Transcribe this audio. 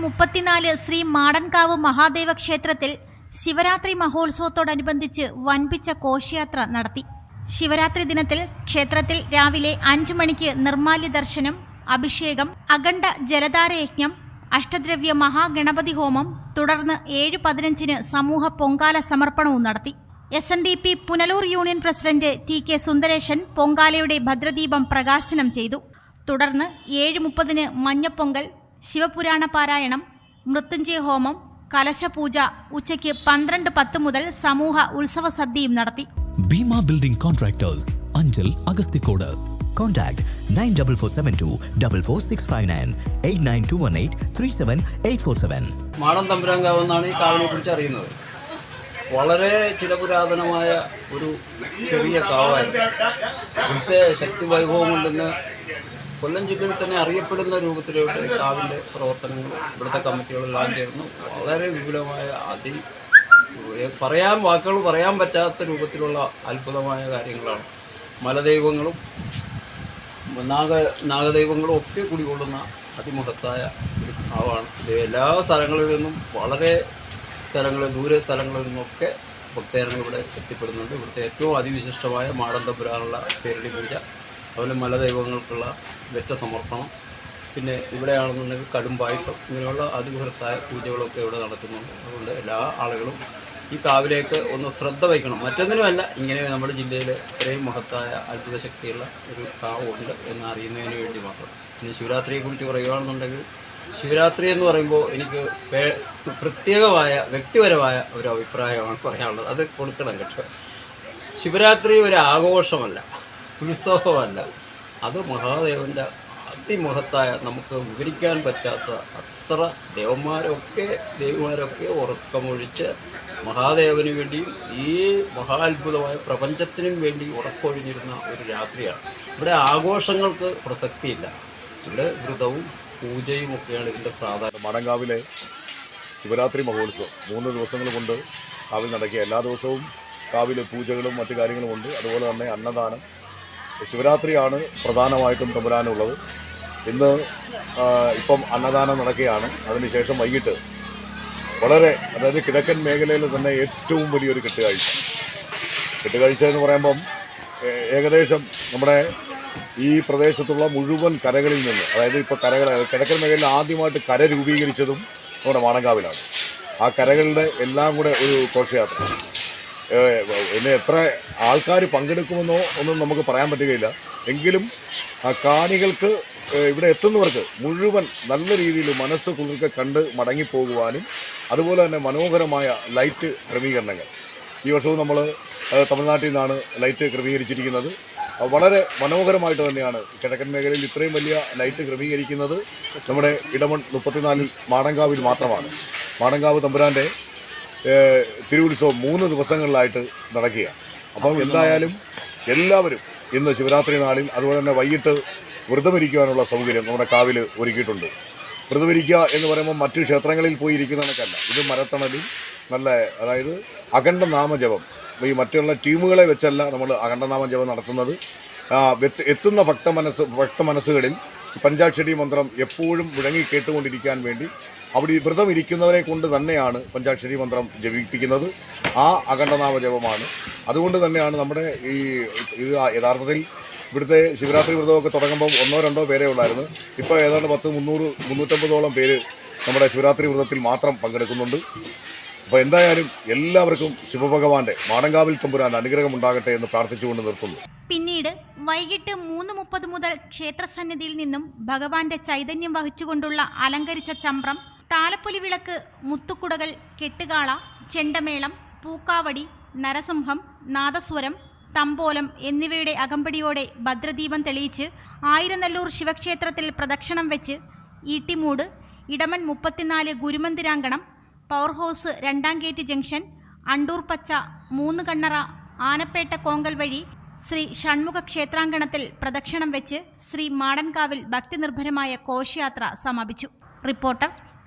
പതിനഞ്ച് ശ്രീ മാടൻകാവ് മഹാദേവ ക്ഷേത്രത്തിൽ ശിവരാത്രി മഹോത്സവത്തോടനുബന്ധിച്ച് വൻപിച്ച കോശയാത്ര നടത്തി. ശിവരാത്രി ദിനത്തിൽ ക്ഷേത്രത്തിൽ രാവിലെ അഞ്ചു മണിക്ക് നിർമാല്യ ദർശനം അഭിഷേകം അഖണ്ഡ ജലധാരയജ്ഞം അഷ്ടദ്രവ്യ മഹാഗണപതി ഹോമം തുടർന്ന് ഏഴ് പതിനഞ്ചിന് സമൂഹ പൊങ്കാല സമർപ്പണവും നടത്തി. S N D P Punalur union president T K Sundaresan പൊങ്കാലയുടെ ഭദ്രദീപം പ്രകാശനം ചെയ്തു. തുടർന്ന് ഏഴ് മുപ്പതിന് മഞ്ഞപ്പൊങ്കൽ ശിവപുരാണ പാരായണം മൃത്യുഞ്ജയ ഹോമം കലശപൂജ ഉച്ചയ്ക്ക് പന്ത്രണ്ട് പത്ത് മുതൽ സമൂഹ ഉത്സവ സദ്യയും നടത്തി. Bheema building contractors Anchal Agasthikode. Contact nine double four seven two double four six five nine eight nine two one eight three seven eight four seven. Madam Thampurankavu എന്നാണ് ഈ കാവിനെ കുറിച്ച് അറിയുന്നത്. വളരെ ചിരപുരാതനമായ ഒരു ചെറിയ കാവായിരുന്നു ഇവിടുത്തെ ശക്തി വൈഭവം കൊണ്ടെന്ന് കൊല്ലം ജില്ലയിൽ തന്നെ അറിയപ്പെടുന്ന രൂപത്തിലോട്ട് കാവിന്റെ പ്രവർത്തനങ്ങൾ ഇവിടുത്തെ കമ്മിറ്റികളെല്ലാം ചേർന്ന്. വളരെ വിപുലമായ അതി പറയാൻ വാക്കുകൾ പറയാൻ പറ്റാത്ത രൂപത്തിലുള്ള അത്ഭുതമായ കാര്യങ്ങളാണ്. മലദൈവങ്ങളും നാഗ നാഗദൈവങ്ങളും ഒക്കെ കുടികൊള്ളുന്ന അതിമഹത്തായ ഒരു ഭാവമാണ്. ഇത് എല്ലാ സ്ഥലങ്ങളിൽ നിന്നും വളരെ സ്ഥലങ്ങളിൽ ദൂരെ സ്ഥലങ്ങളിൽ നിന്നൊക്കെ ഭക്തജനങ്ങൾ ഇവിടെ എത്തിപ്പെടുന്നുണ്ട്. ഇവിടുത്തെ ഏറ്റവും അതിവിശിഷ്ടമായ മാടന്തപുരാനുള്ള പേരടി പൂജ. അതുപോലെ മലദൈവങ്ങൾക്കുള്ള വെറ്റ സമർപ്പണം പിന്നെ ഇവിടെയാണെന്നുണ്ടെങ്കിൽ കടും പായസം ഇങ്ങനെയുള്ള അതിബൃഹത്തായ പൂജകളൊക്കെ ഇവിടെ നടക്കുന്നുണ്ട്. അതുകൊണ്ട് എല്ലാ ആളുകളും ഈ കാവിലേക്ക് ഒന്ന് ശ്രദ്ധ വയ്ക്കണം മറ്റൊന്നിനുമല്ല ഇങ്ങനെ നമ്മുടെ ജില്ലയിൽ ഇത്രയും മഹത്തായ അത്ഭുത ശക്തിയുള്ള ഒരു കാവുണ്ട് എന്ന് അറിയുന്നതിന് വേണ്ടി മാത്രം. പിന്നെ ശിവരാത്രിയെക്കുറിച്ച് പറയുകയാണെന്നുണ്ടെങ്കിൽ ശിവരാത്രി എന്ന് പറയുമ്പോൾ എനിക്ക് പ്രത്യേകമായ വ്യക്തിപരമായ ഒരു അഭിപ്രായമാണ് പറയാനുള്ളത്. അത് കൊടുക്കണം കേട്ടോ. ശിവരാത്രി ഒരു ആഘോഷമല്ല ഉത്സവമല്ല. അത് മഹാദേവന്റെ അതിമഹത്തായ നമുക്ക് വിവരിക്കാൻ പറ്റാത്ത അത്ര ദേവന്മാരൊക്കെ ദേവിമാരൊക്കെ ഉറക്കമൊഴിച്ച് മഹാദേവന് വേണ്ടിയും ഈ മഹാത്ഭുതമായ പ്രപഞ്ചത്തിനും വേണ്ടി ഉറക്കൊഴിഞ്ഞിരുന്ന ഒരു രാത്രിയാണ്. ഇവിടെ ആഘോഷങ്ങൾക്ക് പ്രസക്തിയില്ല. ഇവിടെ വ്രതവും പൂജയും ഒക്കെയാണ് ഇതിന്റെ പ്രാധാന്യം. മടങ്കാവിലെ ശിവരാത്രി മഹോത്സവം. മൂന്ന് ദിവസങ്ങൾ കൊണ്ട് കാവിൽ നടക്കുക. എല്ലാ ദിവസവും കാവിൽ പൂജകളും മറ്റു കാര്യങ്ങളും ഉണ്ട്. അതുപോലെ തന്നെ അന്നദാനം. ശിവരാത്രിയാണ് പ്രധാനമായിട്ടും തമ്പുരാനുള്ളത്. ഇന്ന് ഇപ്പം അന്നദാനം നടക്കുകയാണ്. അതിനുശേഷം വൈകിട്ട് വളരെ അതായത് കിഴക്കൻ മേഖലയിൽ തന്നെ ഏറ്റവും വലിയൊരു കെട്ടുകാഴ്ച. കെട്ടുകാഴ്ച എന്ന് പറയുമ്പം ഏകദേശം നമ്മുടെ ഈ പ്രദേശത്തുള്ള മുഴുവൻ കരകളിൽ നിന്ന് അതായത് ഇപ്പോൾ കരകൾ കിഴക്കൻ മേഖലയിൽ ആദ്യമായിട്ട് കര രൂപീകരിച്ചതും നമ്മുടെ വാണങ്കാവിലാണ് ആ കരകളുടെ എല്ലാം കൂടെ ഒരു ഘോഷയാത്ര. പിന്നെ എത്ര ആൾക്കാർ പങ്കെടുക്കുമെന്നോ ഒന്നും നമുക്ക് പറയാൻ പറ്റുകയില്ല. എങ്കിലും ആ കാണികൾക്ക് ഇവിടെ എത്തുന്നവർക്ക് മുഴുവൻ നല്ല രീതിയിൽ മനസ്സ് കുളിർക്ക് കണ്ട് മടങ്ങിപ്പോകുവാനും അതുപോലെ തന്നെ മനോഹരമായ ലൈറ്റ് ക്രമീകരണങ്ങൾ. ഈ വർഷവും നമ്മൾ തമിഴ്നാട്ടിൽ നിന്നാണ് ലൈറ്റ് ക്രമീകരിച്ചിരിക്കുന്നത്. വളരെ മനോഹരമായിട്ട് തന്നെയാണ് കിഴക്കൻ മേഖലയിൽ ഇത്രയും വലിയ ലൈറ്റ് ക്രമീകരിക്കുന്നത്. നമ്മുടെ ഇടമൺ മുപ്പത്തിനാലിൽ മാടങ്കാവിൽ മാത്രമാണ്. മാടങ്കാവ് തമ്പുരാന്റെ തിരുവുത്സവം മൂന്ന് ദിവസങ്ങളിലായിട്ട് നടക്കുക അപ്പം എന്തായാലും എല്ലാവരും ഇന്ന് ശിവരാത്രി നാളിൽ അതുപോലെ തന്നെ വൈകിട്ട് വ്രതമിരിക്കുവാനുള്ള സൗകര്യം നമ്മുടെ കാവിൽ ഒരുക്കിയിട്ടുണ്ട്. വ്രതമിരിക്കുക എന്ന് പറയുമ്പോൾ മറ്റു ക്ഷേത്രങ്ങളിൽ പോയി ഇരിക്കുന്ന കണക്കല്ല. ഇത് മരത്തണലിൽ നല്ല അതായത് അഖണ്ഡ നാമജപം. ഈ മറ്റുള്ള ടീമുകളെ വെച്ചല്ല നമ്മൾ അഖണ്ഡ ജപം നടത്തുന്നത്. എത്തുന്ന ഭക്ത മനസ്സ് ഭക്ത മനസ്സുകളിൽ പഞ്ചാക്ഷരി മന്ത്രം എപ്പോഴും മുഴങ്ങി കേട്ടുകൊണ്ടിരിക്കാൻ വേണ്ടി അവിടെ വ്രതം ഇരിക്കുന്നവരെ കൊണ്ട് തന്നെയാണ് പഞ്ചാക്ഷരി മന്ത്രം ജപിപ്പിക്കുന്നത്. ആ അഖണ്ഡനാമ ജപമാണ് അതുകൊണ്ട് തന്നെയാണ് നമ്മുടെ ഈ ഇത് യഥാർത്ഥത്തിൽ ഇവിടുത്തെ ശിവരാത്രി വ്രതമൊക്കെ തുടങ്ങുമ്പോൾ ഒന്നോ രണ്ടോ പേരേ ഉള്ളായിരുന്നു. ഇപ്പോൾ ഏതാണ്ട് പത്ത് മുന്നൂറ് മുന്നൂറ്റമ്പതോളം പേര് നമ്മുടെ ശിവരാത്രി വ്രതത്തിൽ മാത്രം പങ്കെടുക്കുന്നുണ്ട്. അപ്പോൾ എന്തായാലും എല്ലാവർക്കും ശിവഭഗവാന്റെ മാടങ്കാവിൽ തമ്പുരാൻ അനുഗ്രഹം ഉണ്ടാകട്ടെ എന്ന് പ്രാർത്ഥിച്ചുകൊണ്ട് നിർത്തുന്നു. പിന്നീട് വൈകിട്ട് മൂന്ന് മുപ്പത് മുതൽ ക്ഷേത്രസന്നിധിയിൽ നിന്നും ഭഗവാന്റെ ചൈതന്യം വഹിച്ചുകൊണ്ടുള്ള അലങ്കരിച്ച ചമ്രം താലപ്പൊലി വിളക്ക് മുത്തുക്കുടകൾ കെട്ടുകാള ചെണ്ടമേളം പൂക്കാവടി നരസിംഹം നാദസ്വരം തമ്പോലം എന്നിവയുടെ അകമ്പടിയോടെ ഭദ്രദീപം തെളിയിച്ച് ആയിരനല്ലൂർ ശിവക്ഷേത്രത്തിൽ പ്രദക്ഷിണം വെച്ച് ഈട്ടിമൂട് ഇടമൺ മുപ്പത്തിനാല് ഗുരുമന്ദിരാങ്കണം പവർ ഹൗസ് രണ്ടാം ഗേറ്റ് ജംഗ്ഷൻ അണ്ടൂർ പച്ച മൂന്ന് കണ്ണറ ആനപ്പേട്ട കോങ്കൽ വഴി ശ്രീ ഷൺമുഖ ക്ഷേത്രാങ്കണത്തിൽ പ്രദക്ഷിണം വെച്ച് ശ്രീ മാടൻകാവിൽ ഭക്തിനിർഭരമായ കോശയാത്ര സമാപിച്ചു. റിപ്പോർട്ടർ